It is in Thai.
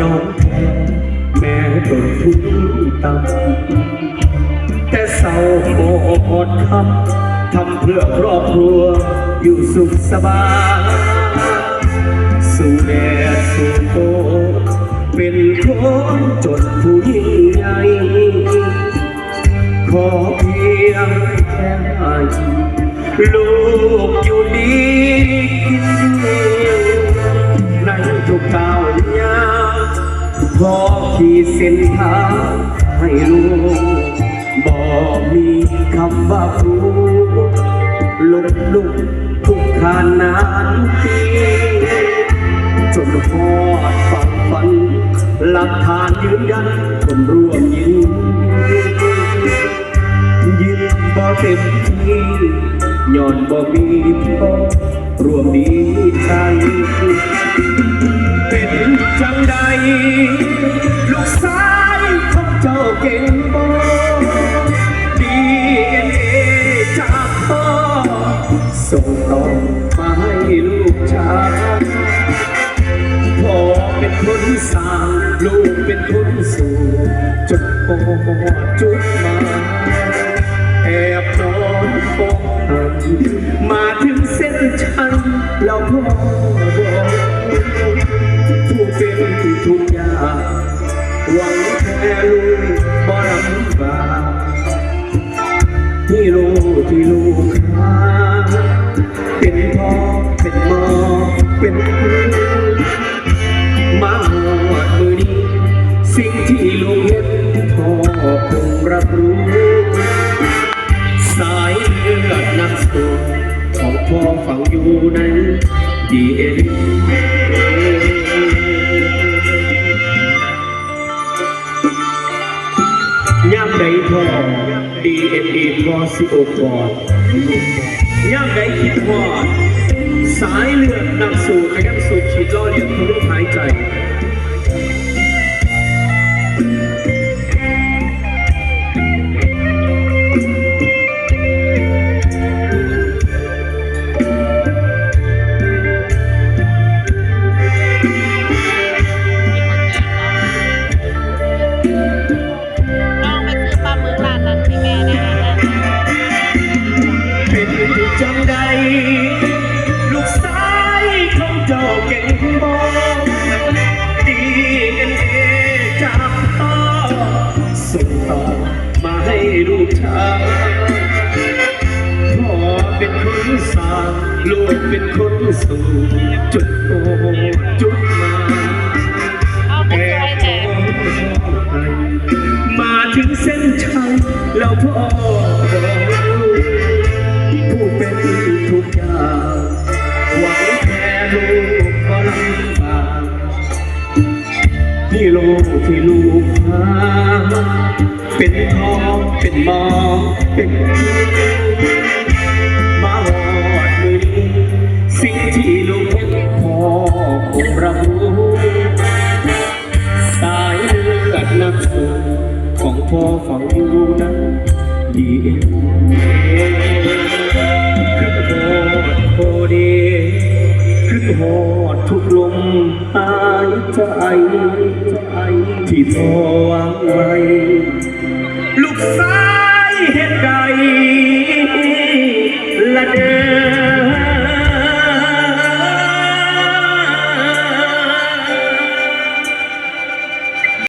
ยอมแพ้แม้ต้นทุนต่ำแต่เศร้าโอดทำทำเพื่อครอบครัวอยู่สุขสบายสู่แดดสู่โตเป็นคนจนผู้ยิ่งใหญ่ขอเพียงแค่ลูกอยู่ดี ขอขีดเส้นทางให้ลูกบอกมีคำว่าครูลงลุกทุกขานานทีจนพอดฝังฝัน หลักฐานยืนยันคนร่วมยินยินบ่เต็มที่ย้อนบ่มีพอร่วมดีใจ เป็นจังใด ลูกชายของเจ้าเก่งบ่ดีเอ็นเอจากพ่อส่งต่อมาให้ลูกชายพ่อเป็นคนสร้างลูกเป็นคนสู่จนพอจุดมาแอบนอนฟอกหันมาถึงเส้นชัยแล้วพ่อ หวังแค่ลูกบ่ลำบากที่ลูกที่ลูกค้าเป็นพ่อเป็นมอเป็นครูมาหอดมือนี้ สิ่งที่ลูกเห็นพ่อคงรับรู้ สิโอกรย่ำใดคิดว่าสายเลือดนำสู่ขยันสูบฉีดล่อเลี้ยงทุลุหายใจ จังใด ลูกสายของเจ้าเก่งบอดีเอ็นเอจากพ่อส่งต่อมาให้ลูกชายพ่อเป็นคนสางลูกเป็นคนสู่จุดโอจุดมายเอาไปสวยแต่มาถึงเส้นชัยแล้วพ่อ ที่ลูกหาเป็นพ่อเป็นมอเป็นมาหอดมือสิ่งที่ลูกเห็นพ่อคงรับรู้สายเลือดนักสู้ของพ่อฝังอยู่นั้นดีเอ็น โหดทุกลมหายใจที่พอวางไว้